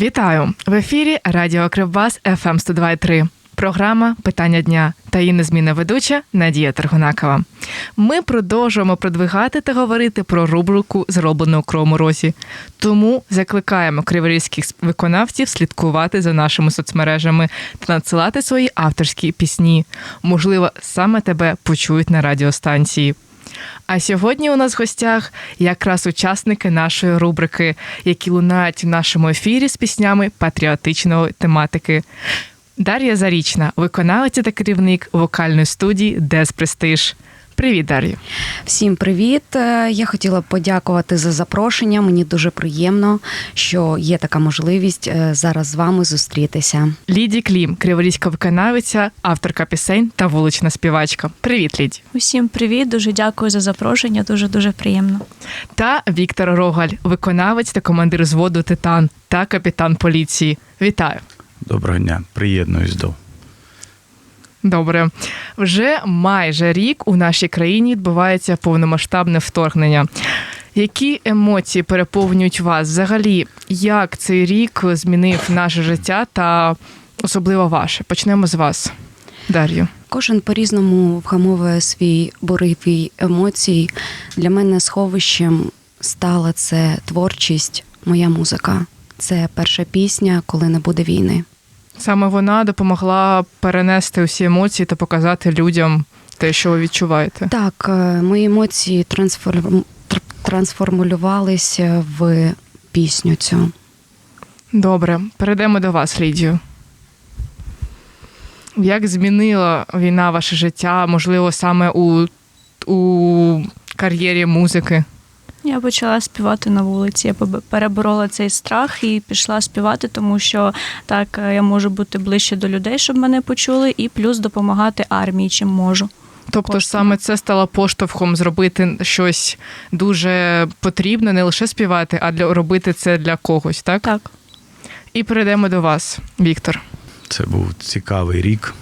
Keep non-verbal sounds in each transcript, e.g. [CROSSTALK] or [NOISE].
Вітаю в ефірі Радіо Кривбас FM 102.3. Програма Питання дня та її незмінна ведуча Надія Тергунакова. Ми продовжуємо продвигати та говорити про рубрику зроблену у Кривому Розі. Тому закликаємо криворізьких виконавців слідкувати за нашими соцмережами та надсилати свої авторські пісні. Можливо, саме тебе почують на радіостанції. А сьогодні у нас в гостях якраз учасники нашої рубрики, які лунають в нашому ефірі з піснями патріотичної тематики. Дар'я Зарічна, виконавиця та керівник вокальної студії Дез Престиж. Привіт, Дар'я. Всім привіт! Е, Я хотіла подякувати за запрошення. Мені дуже приємно, що є така можливість е, зараз з вами зустрітися. Ліді Клім, криворізька виконавиця, авторка пісень та вулична співачка. Привіт, Ліді. Усім привіт, дуже дякую за запрошення. Дуже дуже приємно. Та Віктор Рогаль, виконавець та командир зводу Титан та капітан поліції. Вітаю. Доброго дня, приєднуюсь до. Добре, вже майже рік у нашій країні відбувається повномасштабне вторгнення. Які емоції переповнюють вас? Взагалі, як цей рік змінив наше життя та особливо ваше? Почнемо з вас, Дар'ю. Кожен по-різному вгамовує свій буревій емоцій. Для мене сховищем стала це творчість, моя музика. Це перша пісня, коли не буде війни. Саме вона допомогла перенести усі емоції та показати людям те, що ви відчуваєте. Так, е, мої емоції трансформ... тр- трансформулювалися в пісню цю. Добре, перейдемо до вас, Лідію. Як змінила війна ваше життя, можливо, саме у, у кар'єрі музики? Я почала співати на вулиці. Я переборола цей страх і пішла співати, тому що так е, я можу бути ближче до людей, щоб мене почули, і плюс допомагати армії, чим можу. Тобто ж саме це стало поштовхом зробити щось дуже потрібне, не лише співати, а для робити це для когось, так? Так, І перейдемо до вас, Віктор. Це був цікавий рік.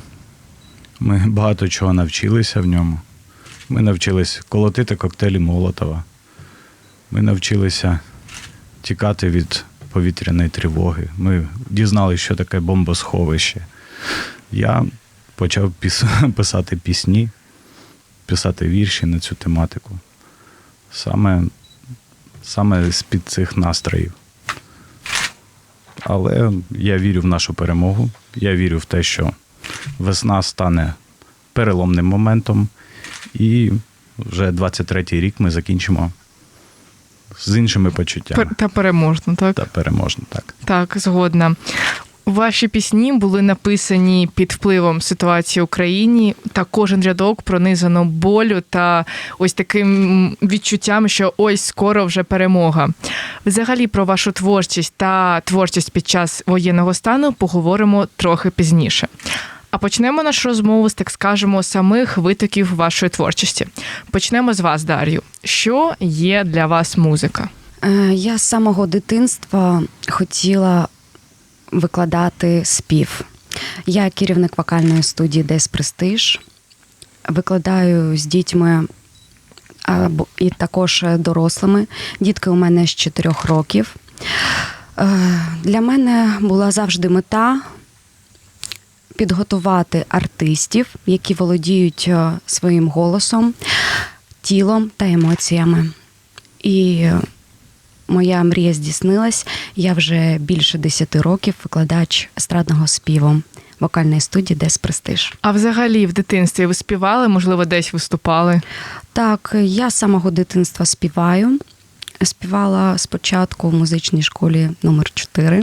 Ми багато чого навчилися в ньому. Ми навчились колотити коктейлі Молотова. Ми навчилися тікати від повітряної тривоги. Ми дізналися, що таке бомбосховище. Я почав [LAUGHS] писати пісні, писати вірші на цю тематику. Саме, саме з-під цих настроїв. Але я вірю в нашу перемогу. Я вірю в те, що весна стане переломним моментом, і вже 23-й рік ми закінчимо з іншими почуттями. Та переможно, так? Та переможно, так. Так, згодна. Ваші пісні були написані під впливом ситуації в Україні, та кожен рядок пронизано болю та ось таким відчуттям, що ось скоро вже перемога. Взагалі про вашу творчість та творчість під час воєнного стану поговоримо трохи пізніше. А почнемо нашу розмову з так скажемо самих витоків вашої творчості. Почнемо з вас, Дар'ю. Що є для вас музика? Е, Я з самого дитинства хотіла викладати спів. Я керівник вокальної студії Дес Престиж. Викладаю з дітьми або- і також дорослими. Дітки у мене з 4 років. Е, Для мене була завжди мета підготувати артистів, які володіють е, своїм голосом, тілом та емоціями. І моя мрія здійснилась. Я вже більше 10 років викладач естрадного співу вокальної студії Дес Престиж. А взагалі в дитинстві ви співали, можливо, десь виступали? Так, я з самого дитинства співаю. Співала спочатку в музичній школі номер 4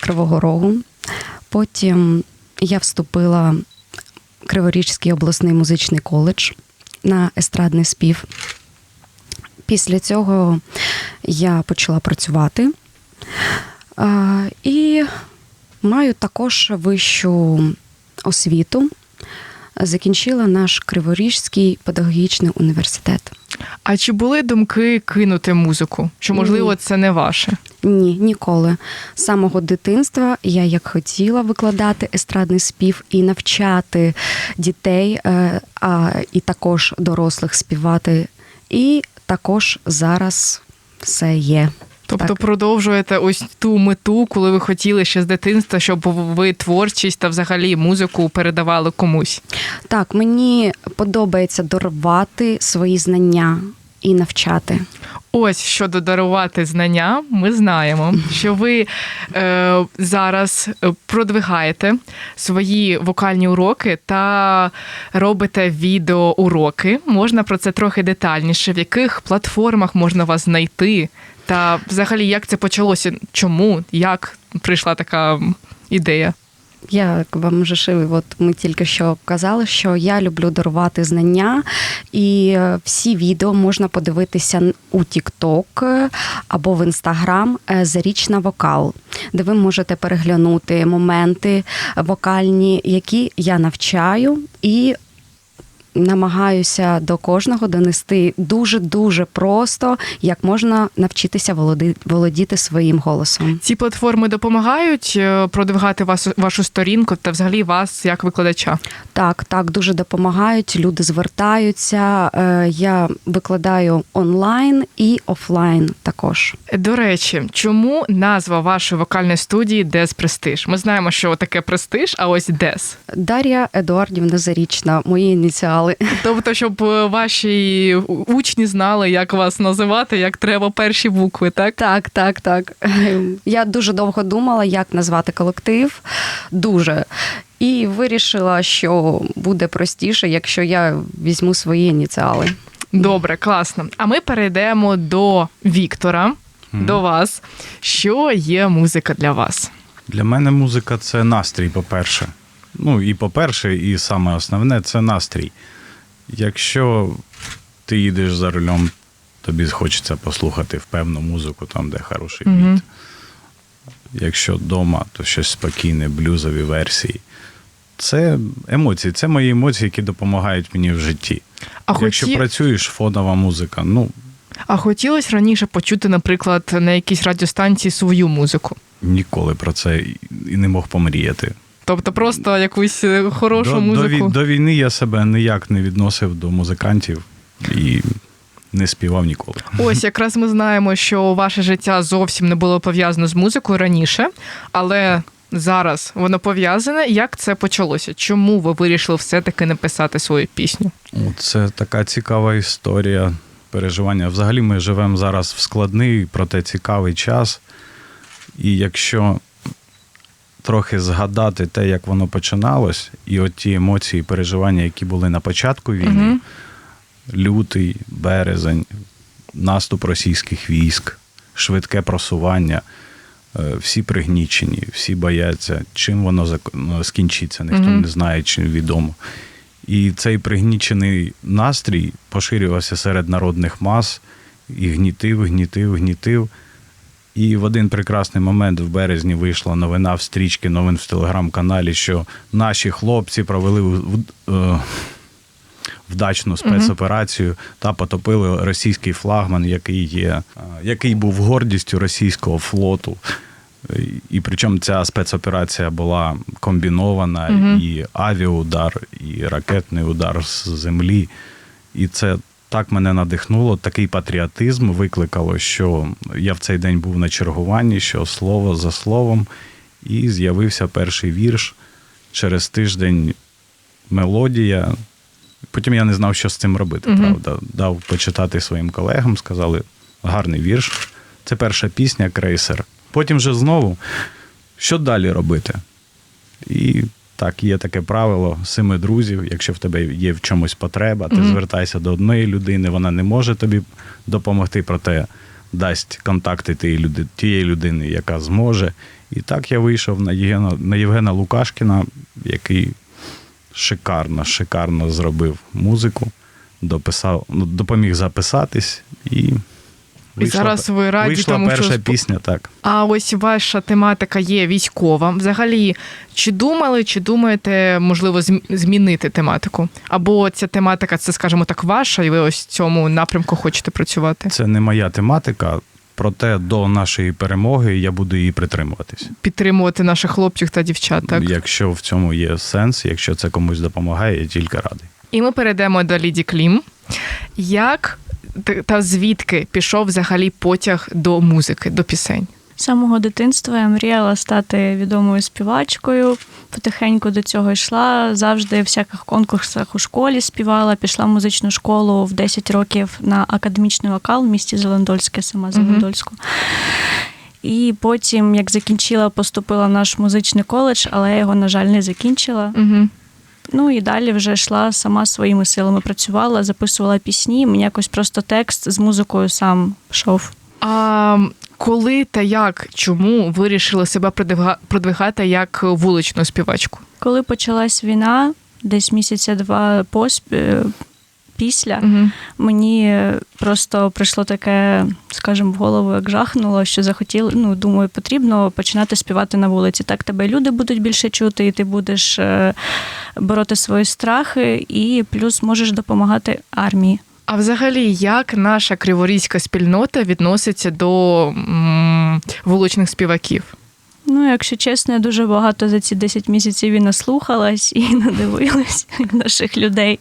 Кривого Рогу. Потім я вступила в Криворізький обласний музичний коледж на естрадний спів. Після цього я почала працювати і маю також вищу освіту. Закінчила наш Криворізький педагогічний університет. А чи були думки кинути музику? Що можливо це не ваше? Ні, ніколи. З самого дитинства я як хотіла викладати естрадний спів і навчати дітей, е, а і також дорослих співати. І також зараз все є. Тобто Так. продовжуєте ось ту мету, коли ви хотіли ще з дитинства, щоб ви творчість та взагалі музику передавали комусь. Так, мені подобається дарувати свої знання і навчати. Ось щодо дарувати знання, ми знаємо, що ви е, зараз е, продвигаєте свої вокальні уроки та робите відеоуроки. Можна про це трохи детальніше, в яких платформах можна вас знайти, та взагалі як це почалося? Чому? Як прийшла така ідея? Я вам вже шив, от ми тільки що казали, що я люблю дарувати знання, і е, всі відео можна подивитися у TikTok е, або в Instagram е, Зарічна вокал, де ви можете переглянути моменти вокальні, які я навчаю, і намагаюся до кожного донести дуже дуже просто, як можна навчитися володіти своїм голосом. Ці платформи допомагають е, продвигати вас, вашу сторінку та взагалі вас як викладача. Так, так, дуже допомагають. Люди звертаються. Е, Я викладаю онлайн і офлайн також. До речі, чому назва вашої вокальної студії Дес Престиж? Ми знаємо, що таке престиж, а ось Дес. Дар'я Едуардівна Зарічна, мої ініціали. Тобто, щоб е, ваші учні знали, як вас називати, як треба перші букви, так? Так, так, так. Я дуже довго думала, як назвати колектив. Дуже. І вирішила, що буде простіше, якщо я візьму свої ініціали. Добре, класно. А ми перейдемо до Віктора, до вас. Що є музика для вас? Для мене музика це настрій, по-перше. Ну, і по-перше, і саме основне це настрій. Якщо ти їдеш за рулем, тобі хочеться послухати впевну музику, там, де хороший біт. Мгм. Якщо вдома, то щось спокійне, блюзові версії. Це емоції, це мої емоції, які допомагають мені в житті. А, Якщо хоті... працюєш, фонова музика, ну а хотілося раніше почути, наприклад, на якійсь радіостанції свою музику. ніколи про це і не мог помріяти. Тобто просто якусь е, хорошу до, До, музику. вій- до війни я себе ніяк не відносив до музикантів і не співав ніколи. Ось якраз ми знаємо, що ваше життя зовсім не було пов'язано з музикою раніше, але зараз воно пов'язане. Як це почалося? Чому ви вирішили все-таки написати свою пісню? Це така цікава історія переживання. Взагалі ми живемо зараз в складний, проте цікавий час. І якщо трохи згадати те, як воно починалось, і от ті емоції, переживання, які були на початку війни, Мгм. лютий, березень, наступ російських військ, швидке просування. е, Всі пригнічені, всі бояться, чим воно ну, скінчиться, ніхто Мгм. не знає, чим відомо. І цей пригнічений настрій поширювався серед народних мас і гнітив, гнітив, гнітив. І в один прекрасний момент в березні вийшла новина в стрічки новин в телеграм-каналі, що наші хлопці провели е, вдачну спецоперацію та потопили російський флагман, який є, е, який був гордістю російського флоту. І- причому ця спецоперація була комбінована, і авіаудар, і ракетний удар з землі. І це так мене надихнуло, такий патріотизм викликало, що я в цей день був на чергуванні, що слово за словом, і з'явився перший вірш. Через тиждень мелодія. Потім я не знав, що з цим робити, Мгм. правда. Дав почитати своїм колегам, сказали, гарний вірш. Це перша пісня крейсер. Потім вже знову, що далі робити? І так, є таке правило семи друзів. Якщо в тебе є в чомусь потреба, ти Мгм. звертайся до одної людини, вона не може тобі допомогти, проте дасть контакти тієї люди- тієї людини, яка зможе. І так я вийшов на Євгена, на Євгена Лукашкіна, який шикарно, шикарно зробив музику, дописав, ну, допоміг записатись і. І зараз ви раді, вийшла тому перша що пісня, так. А ось ваша тематика є військова. Взагалі, чи думали, чи думаєте, можливо, змінити тематику? Або ця тематика, це, скажімо так, ваша, і ви ось в цьому напрямку хочете працювати? Це не моя тематика, проте до нашої перемоги я буду її притримуватись. Підтримувати наших хлопців та дівчат, так? Якщо в цьому є сенс, якщо це комусь допомагає, я тільки радий. І ми перейдемо до Ліді Клім. Як та- звідки пішов взагалі потяг до музики, до пісень? З самого дитинства я мріяла стати відомою співачкою. Потихеньку до цього йшла. Завжди в всяких конкурсах у школі співала. Пішла в музичну школу в 10 років на академічний вокал в місті Зеландольське, сама Зеландольську. І потім, як закінчила, поступила в наш музичний коледж, але я його, на жаль, не закінчила. Угу. Ну і далі вже йшла сама своїми силами, працювала, записувала пісні. Мені якось просто текст з музикою сам пішов. А коли та як, чому вирішила себе продвига- продвигати як вуличну співачку? Коли почалась війна, десь місяця два посп... після, Угу. мені просто прийшло таке, скажімо, в голову, як жахнуло, що захотіли. Ну, думаю, потрібно починати співати на вулиці. Так тебе люди будуть більше чути, і ти будеш е, бороти свої страхи, і плюс можеш допомагати армії. А взагалі, як наша криворізька спільнота відноситься до м, вуличних співаків? Ну, якщо чесно, я дуже багато за ці 10 місяців і наслухалась, і [LAUGHS] надивилась наших людей.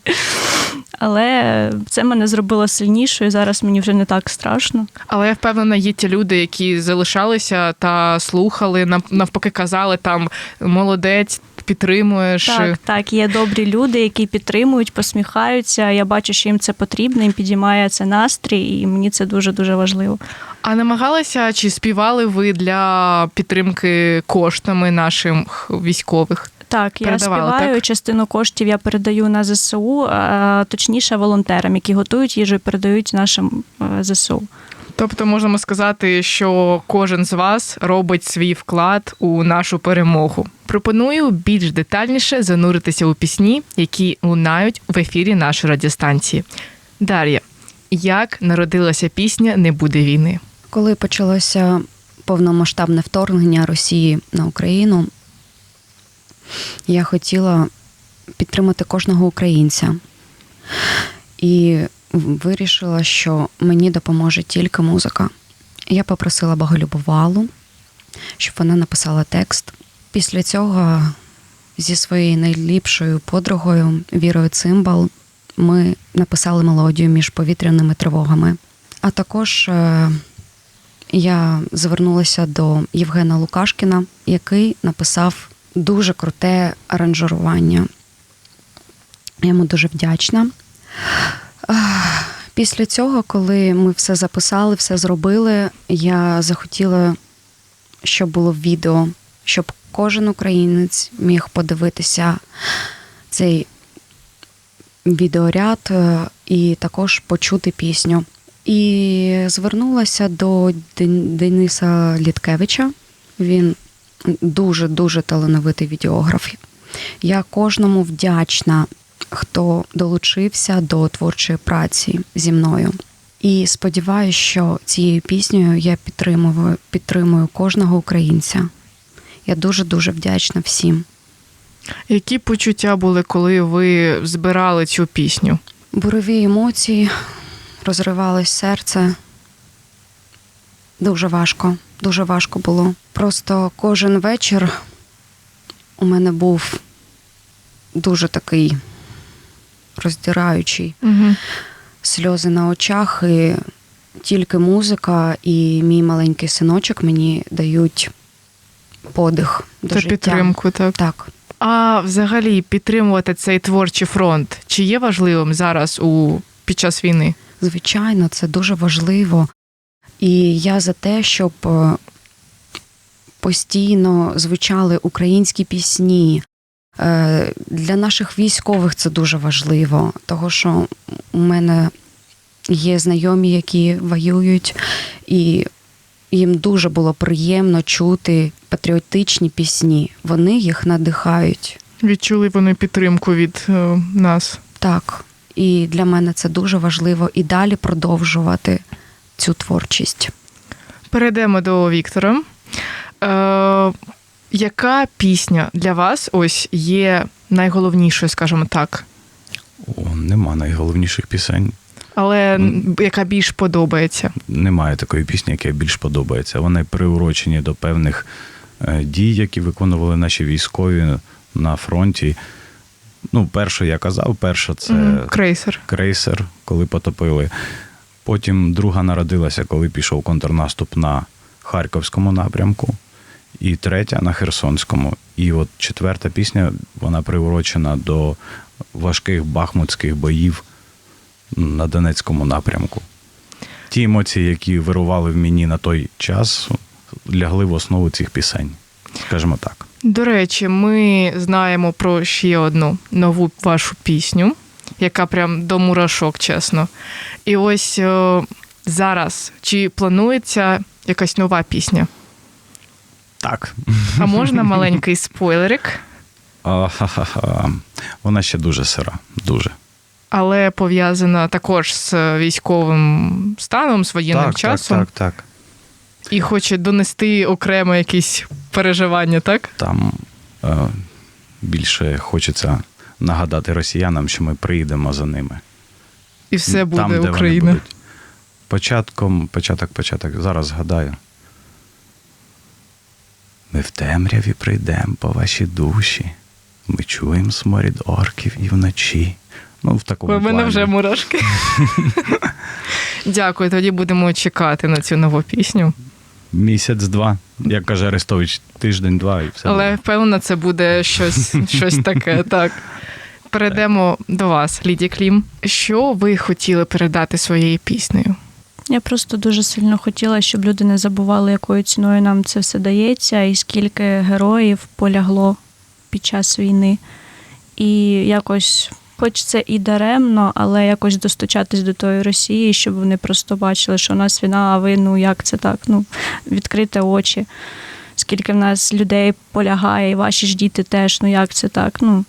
Але це мене зробило сильнішою. Зараз мені вже не так страшно. Але я впевнена, є ті люди, які залишалися та слухали, навпаки, казали там молодець, підтримуєш. Так, так, є добрі люди, які підтримують, посміхаються. Я бачу, що їм це потрібно, їм підіймає це настрій, і мені це дуже дуже важливо. А намагалися чи співали ви для підтримки коштами наших військових? Так, я співаю. так? Частину коштів я передаю на ЗСУ, а точніше волонтерам, які готують їжу і передають нашим е, ЗСУ. Тобто можемо сказати, що кожен з вас робить свій вклад у нашу перемогу. Пропоную більш детальніше зануритися у пісні, які лунають в ефірі нашої радіостанції. Дар'я, як народилася пісня Не буде війни? Коли почалося повномасштабне вторгнення Росії на Україну, я хотіла підтримати кожного українця. І вирішила, що мені допоможе тільки музика. Я попросила Боголюбовалу, щоб вона написала текст. Після цього зі своєю найліпшою подругою Вірою Цимбал ми написали мелодію між повітряними тривогами. А також е, я звернулася до Євгена Лукашкіна, який написав дуже круте аранжування. Я йому дуже вдячна. Після цього, коли ми все записали, все зробили, я захотіла, щоб було відео, щоб кожен українець міг подивитися цей відеоряд е, і також почути пісню. І звернулася до Дениса Літкевича. Він дуже дуже талановитий відеограф. Я кожному вдячна, хто долучився до творчої праці зі мною. І сподіваюся, що цією піснею я підтримую, підтримую кожного українця. Я дуже дуже вдячна всім. Які почуття були, коли ви збирали цю пісню? Бурові емоції, розривалось серце. Дуже важко, дуже важко було. Просто кожен вечір у мене був дуже такий роздираючий Угу. сльози на очах, і тільки музика і мій маленький синочок мені дають подих до Та життя. підтримку, так. Так. А взагалі підтримувати цей творчий фронт чи є важливим зараз у під час війни? Звичайно, це дуже важливо. І я за те, щоб е, постійно звучали українські пісні. Е, Для наших військових це дуже важливо, тому що у мене є знайомі, які воюють, і їм дуже було приємно чути патріотичні пісні. Вони їх надихають. Відчули вони підтримку від е, нас? Так. І для мене це дуже важливо і далі продовжувати цю творчість. Перейдемо до Віктора. Яка пісня для вас ось є найголовнішою, скажімо так, О, нема найголовніших пісень. але яка більш подобається? Немає такої пісні, яка більш подобається. Вони приурочені до певних е, дій, які виконували наші військові на фронті. Ну, перше, я казав, перше це. Крейсер. крейсер, коли потопили. Потім друга народилася, коли пішов контрнаступ на Харківському напрямку, і третя на Херсонському. І от четверта пісня вона приурочена до важких бахмутських боїв на Донецькому напрямку. Ті емоції, які вирували в мені на той час, лягли в основу цих пісень. Скажімо так. До речі, ми знаємо про ще одну нову вашу пісню, яка прям до мурашок, чесно. І ось е, зараз чи планується якась нова пісня? Так. А можна маленький спойлерик, [LAUGHS] А-ха-ха-ха. Вона ще дуже сира. Дуже. але пов'язана також з військовим станом, з воєнним так, часом, так, так, так. і хоче донести окремо якісь переживання, так? Там е, більше хочеться нагадати росіянам, що ми приїдемо за ними. І все буде Там, де вони Україна. будуть. Початком, початок, початок. Зараз згадаю. Ми в темряві прийдемо по вашій душі. Ми чуємо сморід орків і вночі. Ну, в такому У мене плані. вже мурашки. [LAUGHS] Дякую, тоді будемо чекати на цю нову пісню. Місяць-два, як каже Арестович, тиждень-два і все. Але впевнена, це буде щось, щось таке. [LAUGHS] Так. Перейдемо до вас, Ліді Клім. Що ви хотіли передати своєю піснею? Я просто дуже сильно хотіла, щоб люди не забували, якою ціною нам це все дається, і скільки героїв полягло під час війни. І якось, хоч це і даремно, але якось достучатись до тої Росії, щоб вони просто бачили, що у нас війна, а ви ну як це так? Ну, відкрити очі. Скільки в нас людей полягає, і ваші ж діти теж, ну як це так? Ну,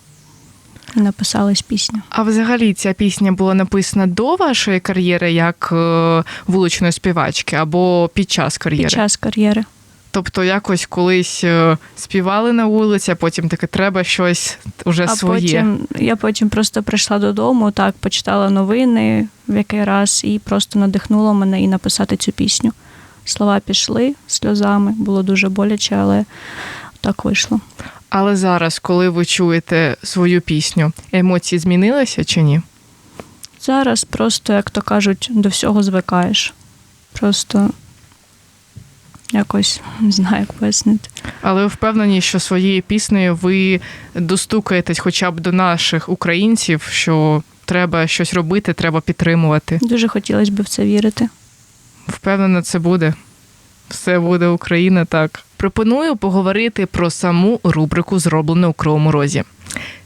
написалась пісня. А взагалі ця пісня була написана до вашої кар'єри як е, вуличної співачки або під час кар'єри? Під час кар'єри. Тобто якось колись е, співали на вулиці, а потім таке треба щось уже А своє. потім я потім просто прийшла додому, так почитала новини в який раз і просто надихнуло мене і написати цю пісню. Слова пішли сльозами, було дуже боляче, але так вийшло. Але зараз, коли ви чуєте свою пісню, емоції змінилися чи ні? Зараз просто, як то кажуть, до всього звикаєш. Просто якось не знаю, як пояснити. Але ви впевнені, що своєю піснею ви достукаєтесь хоча б до наших українців, що треба щось робити, треба підтримувати. Дуже хотілося б в це вірити. Впевнена, це буде. Все буде Україна так. Пропоную поговорити про саму рубрику зроблено у кривому розі.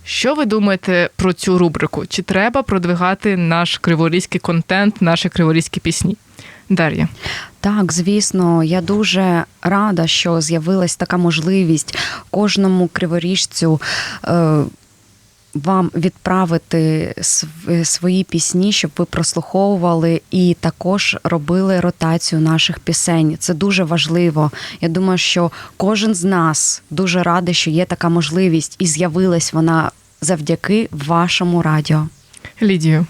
Що ви думаєте про цю рубрику? Чи треба продвигати наш криворізький контент, наші криворізькі пісні? Дар'я. Так, звісно, я дуже рада, що з'явилась така можливість кожному криворіжцю е, вам відправити свої пісні, щоб ви прослуховували і також робили ротацію наших пісень. Це дуже важливо. Я думаю, що кожен з нас дуже радий, що є така можливість, і з'явилась вона завдяки вашому радіо. Лідію.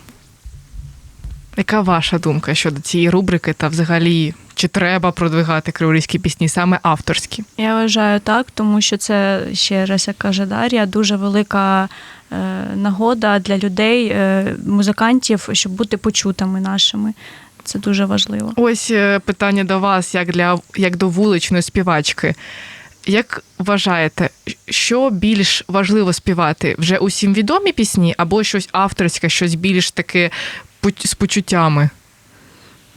Яка ваша думка щодо цієї рубрики та взагалі чи треба продвигати криворізькі пісні, саме авторські? Я вважаю так, тому що це ще раз, як каже Дар'я, дуже велика е, нагода для людей, е, музикантів, щоб бути почутими нашими. Це дуже важливо. Ось е, питання до вас, як для як до вуличної співачки. Як вважаєте, що більш важливо співати? Вже усім відомі пісні або щось авторське, щось більш таке з почуттями?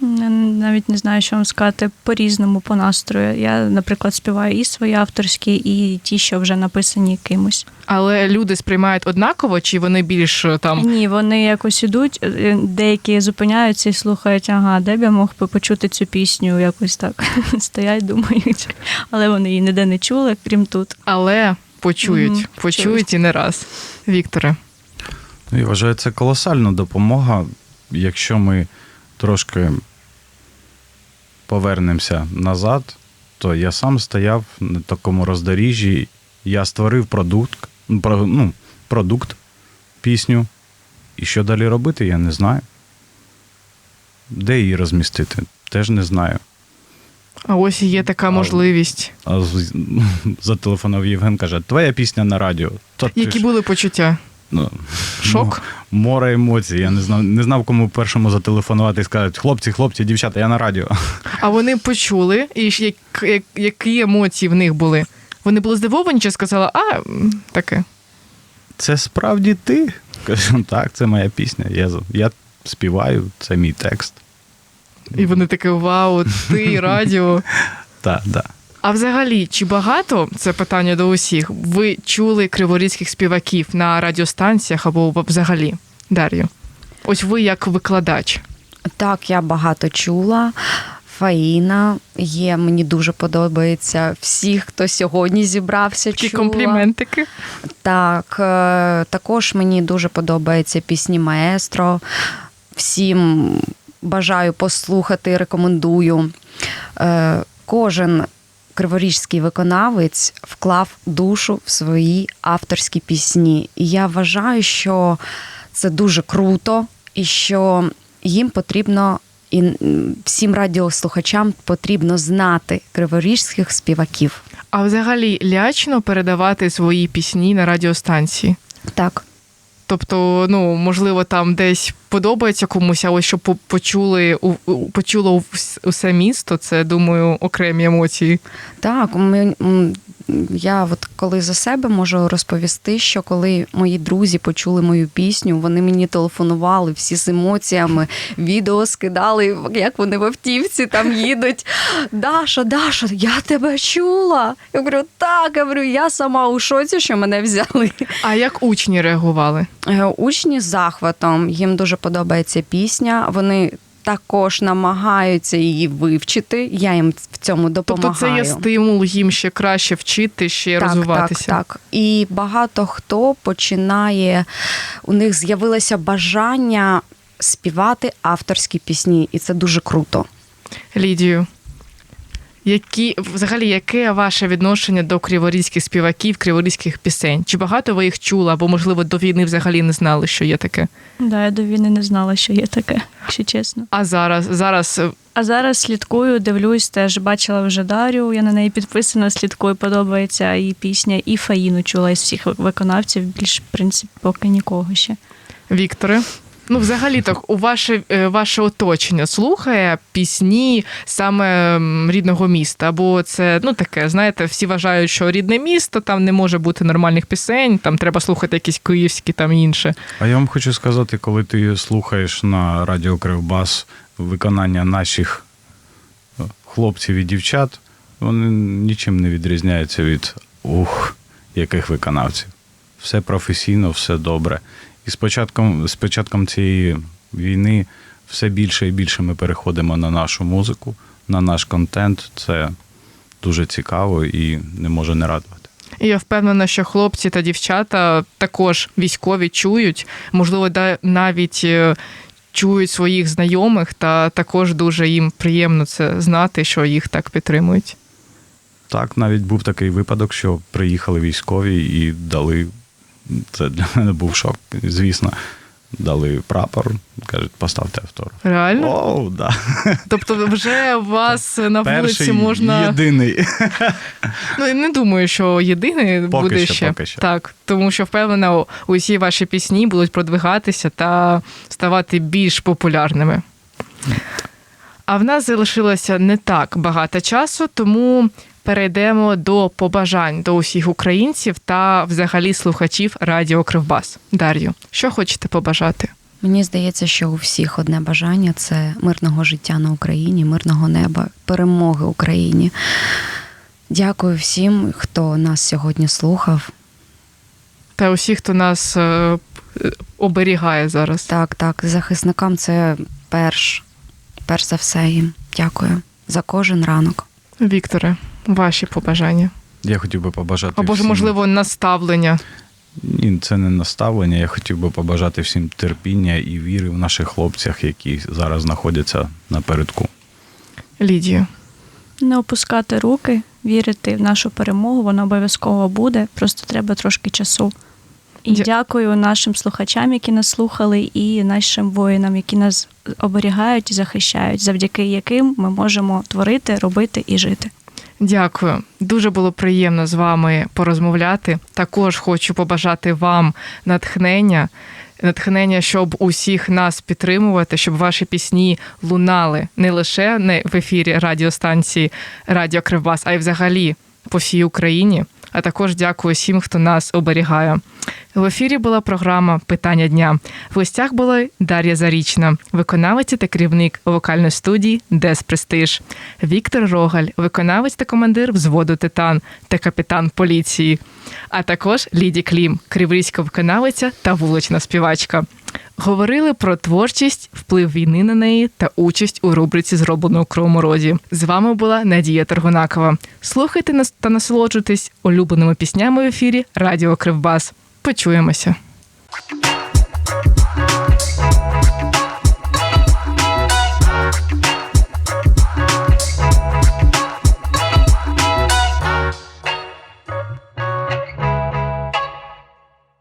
Навіть не знаю, що вам сказати по-різному, по настрою. Я, наприклад, співаю і свої авторські, і ті, що вже написані кимось. Але люди сприймають однаково, чи вони більш е, там Ні, вони якось ідуть, е, деякі зупиняються і слухають, ага, де б я мог би почути цю пісню, якось так [LAUGHS] стоять, думають. Але вони її ніде не чули, крім тут. але почують, Мгм, почують і не раз. Вікторе. Ну, Я вважаю, це колосальна допомога, якщо ми трошки повернемося назад, то я сам стояв на такому роздоріжжі, я створив продукт, ну, про- ну, продукт, пісню. І що далі робити, я не знаю. Де її розмістити? Теж не знаю. А ось є така А, можливість. А з- [LAUGHS] зателефонував Євген, каже: Твоя пісня на радіо. Та Які ж- були почуття? Ну, Шок? мо- Море емоцій. Я не знав, не знав, кому першому зателефонувати і сказати: хлопці, хлопці, дівчата, я на радіо. А вони почули, і як, як, які емоції в них були? Вони були здивовані чи сказали, а таке. Це справді ти? Кажу, так, це моя пісня. Я, я співаю, це мій текст. І вони таке вау, ти радіо. [LAUGHS] Так, так. А взагалі, чи багато це питання до усіх? Ви чули криворізьких співаків на радіостанціях або взагалі? Дар'ю? Ось ви як викладач. Так, я багато чула. Фаїна є, мені дуже подобається. Всіх, хто сьогодні зібрався, Такі чула. компліментики. Так, е, також мені дуже подобаються пісні маестро. Всім бажаю послухати, рекомендую. Е, Кожен криворіжський виконавець вклав душу в свої авторські пісні. І я вважаю, що це дуже круто, і що їм потрібно. І всім радіослухачам потрібно знати криворіжських співаків. А взагалі лячно передавати свої пісні на радіостанції. Так, Тобто, ну можливо, там десь подобається комусь, а щоб по- почули почуло усе місто, це думаю окремі емоції. Так, ми, я от коли за себе можу розповісти, що коли мої друзі почули мою пісню, вони мені телефонували всі з емоціями, відео скидали, як вони в автівці там їдуть. Даша, Даша, я тебе чула. Я говорю, так, я говорю, я сама у шоці, що мене взяли. А як учні реагували? Е, Учні з захватом, їм дуже подобається пісня. Вони також намагаються її вивчити. Я їм в цьому допомагаю. Тобто це є стимул їм ще краще вчити, ще розвиватися. Так, так. І багато хто починає, у них з'явилося бажання співати авторські пісні, і це дуже круто. Лідію. Які взагалі яке ваше відношення до криворізьких співаків, криворізьких пісень? Чи багато ви їх чули, або можливо до війни взагалі не знали, що є таке? Да, я до війни не знала, що є таке, якщо чесно. А зараз зараз е, А зараз слідкую, дивлюсь, теж бачила вже Дарю, я на неї підписана, слідкую, подобається і пісня, і Фаїну чула із всіх виконавців. Більш, в принципі, поки нікого ще. Вікторе. Ну, взагалі так, у ваше, е, ваше оточення слухає пісні саме рідного міста. Або це ну таке, знаєте, всі вважають, що рідне місто там не може бути нормальних пісень, там треба слухати якісь київські там інше. А я вам хочу сказати, коли ти слухаєш на радіо Кривбас виконання наших е, хлопців і дівчат, вони нічим не відрізняються від ух, яких виконавців. Все професійно, все добре. І з початком, з початком цієї війни все більше і більше ми переходимо на нашу музику, на наш контент. Це дуже цікаво і не може не радувати. І я впевнена, що хлопці та дівчата також військові чують, можливо, навіть е, чують своїх знайомих, та також дуже їм приємно це знати, що їх так підтримують. Так, навіть був такий випадок, що приїхали військові і дали. Це для мене був шок. Звісно, дали прапор, кажуть, поставте автор. Реально? Оу, да. Тобто, вже у вас на вулиці можна. єдиний. Ну не думаю, що єдиний Поки буде ще поки так, тому що впевнена, усі ваші пісні будуть продвигатися та ставати більш популярними. А в нас залишилося не так багато часу, тому перейдемо до побажань до усіх українців та взагалі слухачів Радіо Кривбас. Дар'ю, що хочете побажати? Мені здається, що у всіх одне бажання це мирного життя на Україні, мирного неба, перемоги Україні. Дякую всім, хто нас сьогодні слухав. Та усіх, хто нас е, оберігає зараз. Так, так, захисникам це перш, перш за все їм. Дякую за кожен ранок. Вікторе, ваші побажання. Я хотів би побажати. Або ж, всім- можливо, наставлення. Ні, це не наставлення. Я хотів би побажати всім терпіння і віри в наших хлопцях, які зараз знаходяться напередку. Лідію. Не опускати руки, вірити в нашу перемогу, вона обов'язково буде. Просто треба трошки часу. І Дя- дякую нашим слухачам, які нас слухали, і нашим воїнам, які нас оберігають і захищають, завдяки яким ми можемо творити, робити і жити. Дякую. Дуже було приємно з вами порозмовляти. Також хочу побажати вам натхнення, натхнення, щоб усіх нас підтримувати, щоб ваші пісні лунали не лише не в ефірі радіостанції Радіо Кривбас, а й взагалі по всій Україні. А також дякую всім, хто нас оберігає. В ефірі була програма Питання дня. В гостях була Дар'я Зарічна, виконавиця та керівник вокальної студії Дес Престиж, Віктор Рогаль, виконавець та командир взводу Титан та капітан поліції, а також Ліді Клім, криворізька виконавиця та вулична співачка. Говорили про творчість, вплив війни на неї та участь у рубриці Зроблено у Кровоморозі. З вами була Надія Таргунакова. Слухайте нас та насолоджуйтесь улюбленими піснями в ефірі Радіо Кривбас. Почуємося.